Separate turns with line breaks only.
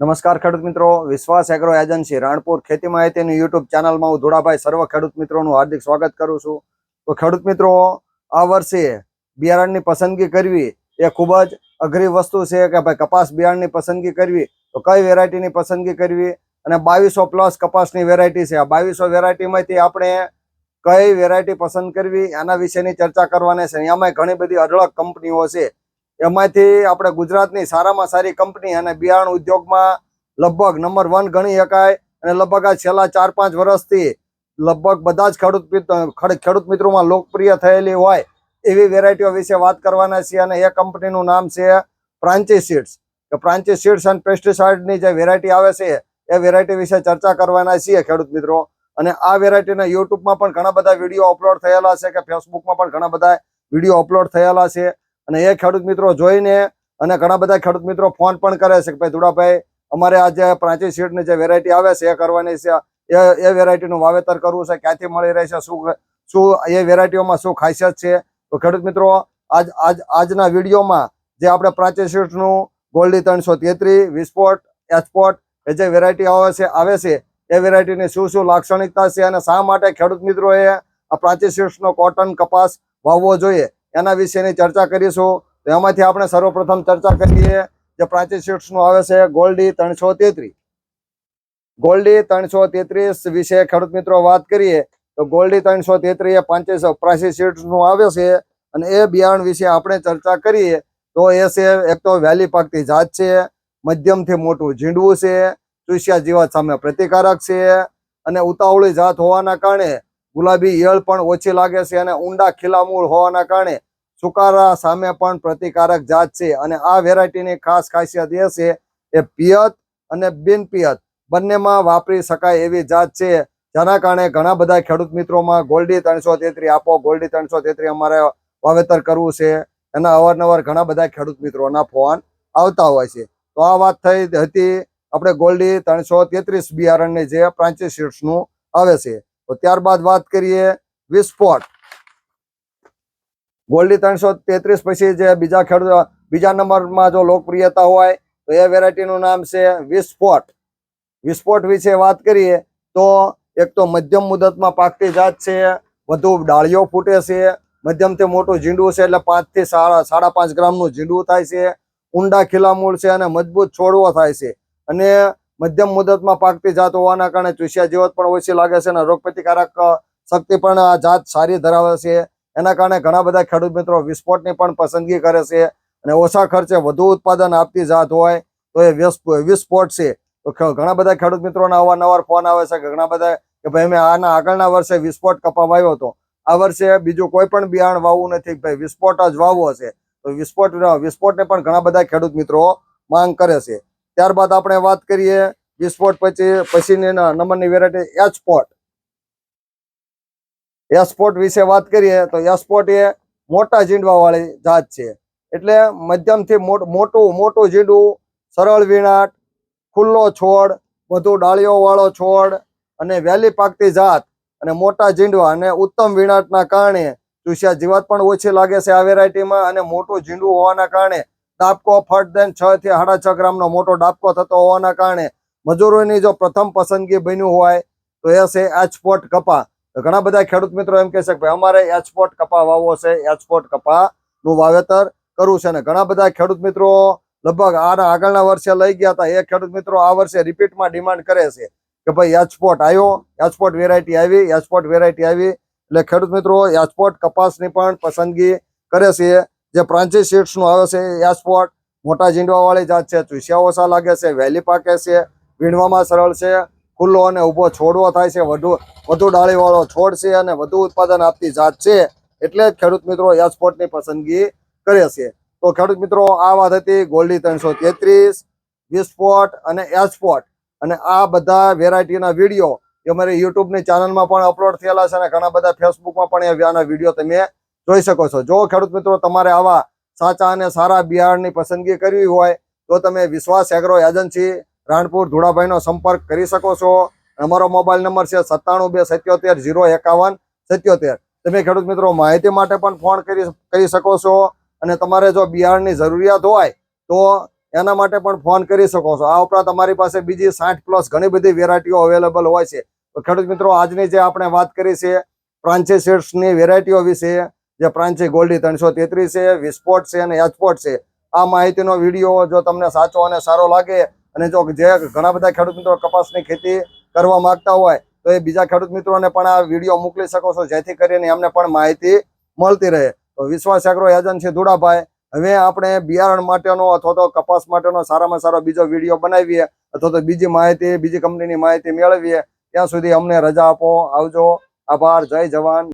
નમસ્કાર ખેડૂત મિત્રો. વિશ્વાસ એગ્રો એજન્સી રાણપુર ખેતી માહિતીની યુટ્યુબ ચેનલમાં હું ધોળાભાઈ સર્વ ખેડૂત મિત્રોનું હાર્દિક સ્વાગત કરું છું. તો ખેડૂત મિત્રો, આ વર્ષે બિયારણની પસંદગી કરવી એ ખૂબ જ અઘરી વસ્તુ છે કે ભાઈ કપાસ બિયારણની પસંદગી કરવી તો કઈ વેરાયટીની પસંદગી કરવી અને બાવીસો પ્લસ કપાસની વેરાયટી છે. આ બાવીસો વેરાયટીમાંથી આપણે કઈ વેરાયટી પસંદ કરવી એના વિશેની ચર્ચા કરવાની છે. એમાં ઘણી બધી અઢળક કંપનીઓ છે. એમાંથી આપણે ગુજરાતની સારામાં સારી કંપની અને બિયારણ ઉદ્યોગમાં લગભગ નંબર વન ગણી શકાય. અને લગભગ આ છેલ્લા ચાર પાંચ વર્ષથી લગભગ બધા જ ખેડૂત ખેડૂત મિત્રોમાં લોકપ્રિય થયેલી હોય એવી વેરાયટીઓ વિશે વાત કરવાના છીએ અને એ કંપનીનું નામ છે પ્રાંચી સીડ્સ પ્રાંચી સીડ્સ અને પેસ્ટિસાઇડની જે વેરાયટી આવે છે, એ વેરાયટી વિશે ચર્ચા કરવાના છીએ ખેડૂત મિત્રો. અને આ વેરાયટીના યુટ્યુબમાં પણ ઘણા બધા વીડિયો અપલોડ થયેલા છે કે ફેસબુકમાં પણ ઘણા બધા વીડિયો અપલોડ થયેલા છે. અને એ ખેડૂત મિત્રો જોઈને અને ઘણા બધા ખેડૂત મિત્રો ફોન પણ કરે છે કે ભાઈ ધુડાભાઈ અમારે આ જે પ્રાચી સીડની જે વેરાયટી આવે છે, એ કરવાની છે, એ એ વેરાયટીનું વાવેતર કરવું છે, ક્યાંથી મળી રહે છે, શું શું, એ વેરાયટીઓમાં શું ખાસિયત છે? તો ખેડૂત મિત્રો, આજ આજ, આજના વિડીયોમાં જે આપણે પ્રાચી સીડ્સનું ગોલ્ડી ત્રણસો તેત્રીસ વિસ્ફોટ એચપોટ એ જે વેરાયટી આવે છે આવે છે, એ વેરાયટીની શું શું લાક્ષણિકતા છે અને શા માટે ખેડૂત મિત્રોએ આ પ્રાચી સીડ્સનો કોટન કપાસ વાવવો જોઈએ? એના વિશેની ચર્ચા કરીશું. તો એમાંથી આપણે સર્વપ્રથમ ચર્ચા કરીએ જે પ્રાચીન શીટ્સનું આવે છે ગોલ્ડી ત્રણસો તેત્રીસ. ગોલ્ડી ત્રણસો તેત્રીસ વિશે ખેડૂત મિત્રો વાત કરીએ. તો ગોલ્ડી ત્રણસો તેત્રીસ એ પાંચસો પ્રાચીન શીટ્સનું આવે છે અને એ બિયારણ વિશે આપણે ચર્ચા કરીએ. તો એ છે એક તો વહેલી પાકતી જાત છે, મધ્યમથી મોટું ઝીંડવું છે, ચૂસ્યા જીવાત સામે પ્રતિકારક છે અને ઉતાવળી જાત હોવાના કારણે ગુલાબી ઈયળ પણ ઓછી લાગે છે અને ઊંડા ખીલા મૂળ હોવાના કારણે સુકારા સામે પણ પ્રતિકારક જાત છે અને આ વેરાયટીની ખાસ ખાસિયત એ છે એ પિયત અને બિનપિયત. બંનેમાં વાપરી શકાય એવી જાત છે. જેના કારણે ઘણા બધા ખેડૂત મિત્રોમાં ગોલ્ડી ત્રણસો તેત્રી આપો, ગોલ્ડી ત્રણસો તેત્રી અમારે વાવેતર કરવું છે. એના અવારનવાર ઘણા બધા ખેડૂત મિત્રોના ફોન આવતા હોય છે. તો આ વાત થઈ હતી આપણે ગોલ્ડી ત્રણસો તેત્રીસ બિયારણની જે પ્રાંચી સીડ્સનું આવે છે. તો ત્યારબાદ વાત કરીએ વિસ્ફોટ. ગોલ્ડી ત્રણસો તેત્રીસ પછી જે બીજા ખેડૂત બીજા નંબરમાં જો લોકપ્રિયતા હોય, તો એ વેરાયટીનું નામ છે વિસ્ફોટ. વિસ્ફોટ વિશે વાત કરીએ, તો એક તો મધ્યમ મુદતમાં પાકતી જાત છે, વધુ ડાળીઓ ફૂટે છે, મધ્યમથી મોટું ઝીંડું છે, એટલે પાંચથી સાડા સાડા પાંચ ગ્રામનું ઝીંડું થાય છે, ઊંડા ખીલા મૂળ છે અને મજબૂત છોડવો થાય છે. અને મધ્યમ મુદતમાં પાકતી જાત હોવાના કારણે ચૂસિયા જીવત પણ ઓછી લાગે છે અને રોગપ્રતિકારક શક્તિ પણ આ જાત સારી ધરાવે છે. એના કારણે ઘણા બધા ખેડૂત મિત્રો વિસ્ફોટની પણ પસંદગી કરે છે અને ઓછા ખર્ચે વધુ ઉત્પાદન આપતી જાત હોય તો એ વિસ્ફ- વિસ્ફોટ છે. તો ઘણા બધા ખેડૂત મિત્રોના અવારનવાર ફોન આવે છે કે ઘણા બધા કે ભાઈ મેં આના આગળના વર્ષે વિસ્ફોટ કપા વાવ્યો હતો. આ વર્ષે બીજું કોઈ પણ બિયારણ વાવવું નથી ભાઈ વિસ્ફોટ જ વાવવો છે. તો વિસ્ફોટ, વિસ્ફોટને પણ ઘણા બધા ખેડૂત મિત્રો માંગ કરે છે. ત્યારબાદ આપણે વાત કરીએ વિસ્ફોટ પછી, પછીની નંબરની વેરાયટી એચપોટ એસપોટ વિશે વાત કરીએ તો એસપોટ એ મોટા ઝીંડવા વાળી જાત છે. એટલે મધ્યમથી મોટ- મોટું ઝીંડવું સરળ વીણાટ, ખુલ્લો છોડ, વધુ ડાળીઓ વાળો છોડ અને વહેલી પાકતી જાત અને મોટા ઝીંડવા અને ઉત્તમ વીણાટના કારણે ચૂસ્યા જીવાત પણ ઓછી લાગે છે આ વેરાયટીમાં અને મોટું ઝીંડવું હોવાના કારણે ડાબકો ફટ દેન છ થી સાડા છ ગ્રામનો મોટો ડાબકો થતો હોવાના કારણે મજૂરોની જો પ્રથમ પસંદગી બન્યું હોય તો એ છે એચપોટ કપા. તો ઘણા બધા ખેડૂત મિત્રો એમ કહે છે કે ભાઈ, અમારે એચપોટ કપા વાવવો છે એચપોટ કપા નું વાવેતર કરવું છે. અને ઘણા બધા ખેડૂત મિત્રો લગભગ આના આગળના વર્ષે લઈ ગયા હતા. એ ખેડૂત મિત્રો આ વર્ષે રિપીટમાં ડિમાન્ડ કરે છે કે ભાઈ એચપોટ આવ્યો એચપોટ વેરાયટી આવી એચપોટ વેરાયટી આવી. એટલે ખેડૂત મિત્રો એચપોટ કપાસની પણ પસંદગી કરે છે. જે પ્રાંચી સીડ્સનું આવે છે એચપોટ મોટા જીંડવાવાળી જાત છે. ચૂસ્યા ઓછા લાગે છે વહેલી પાકે છે, વીણવામાં સરળ છે. ખુલ્લો અને ઊભો છોડવો થાય છે. વધુ વધુ ડાળીવાળો છોડ છે અને વધુ ઉત્પાદન આપતી જાત છે. એટલે જ ખેડૂત મિત્રો એચપોટની પસંદગી કરે છે. તો ખેડૂત મિત્રો, આ વાત હતી ગોલ્ડી ત્રણસો તેત્રીસ વિસ્ફોટ અને એચપોટ અને આ બધા વેરાયટીના વીડિયો એ અમારી યુટ્યુબની ચેનલમાં પણ અપલોડ થયેલા છે અને ઘણા બધા ફેસબુકમાં પણ આના વીડિયો તમે જોઈ શકો છો. જો ખેડૂત મિત્રો તમારે આવા સાચા અને સારા બિહારની પસંદગી કરવી હોય, તો તમે વિશ્વાસ એગ્રો એજન્સી રાણપુર ધોળાભાઈનો સંપર્ક કરી શકો છો. અમારો મોબાઈલ નંબર છે સત્તાણું બે સત્યોતેર જીરો એકાવન સત્યોતેર. તમે ખેડૂત મિત્રો માહિતી માટે પણ ફોન કરી શકો છો. અને તમારે જો બિયારણની જરૂરિયાત હોય તો એના માટે પણ ફોન કરી શકો છો. આ ઉપરાંત અમારી પાસે બીજી સાઠ પ્લસ ઘણી બધી વેરાયટીઓ અવેલેબલ હોય છે. તો ખેડૂત મિત્રો, આજની જે આપણે વાત કરી છે પ્રાંચી સીડ્સની વેરાયટીઓ વિશે, જે પ્રાંચી ગોલ્ડી ત્રણસો તેત્રીસ છે વિસ્ફોટ છે અને એચપોટ છે, આ માહિતીનો વીડિયો જો તમને સાચો અને સારો લાગે અને જો જે ઘણા બધા ખેડૂત મિત્રો કપાસની ખેતી કરવા માંગતા હોય, તો એ બીજા ખેડૂત મિત્રોને પણ આ વીડિયો મોકલી શકો છો. જેથી કરીને એમને પણ માહિતી મળતી રહે. તો વિશ્વાસ એગ્રો એજન્સી ધુડાભાઈ. હવે આપણે બિયારણ માટેનો અથવા તો કપાસ માટેનો સારામાં સારો બીજો વીડિયો બનાવીએ, અથવા તો બીજી માહિતી, બીજી કંપનીની માહિતી મેળવીએ. ત્યાં સુધી અમને રજા આપો. આવજો. આભાર. જય જવાન.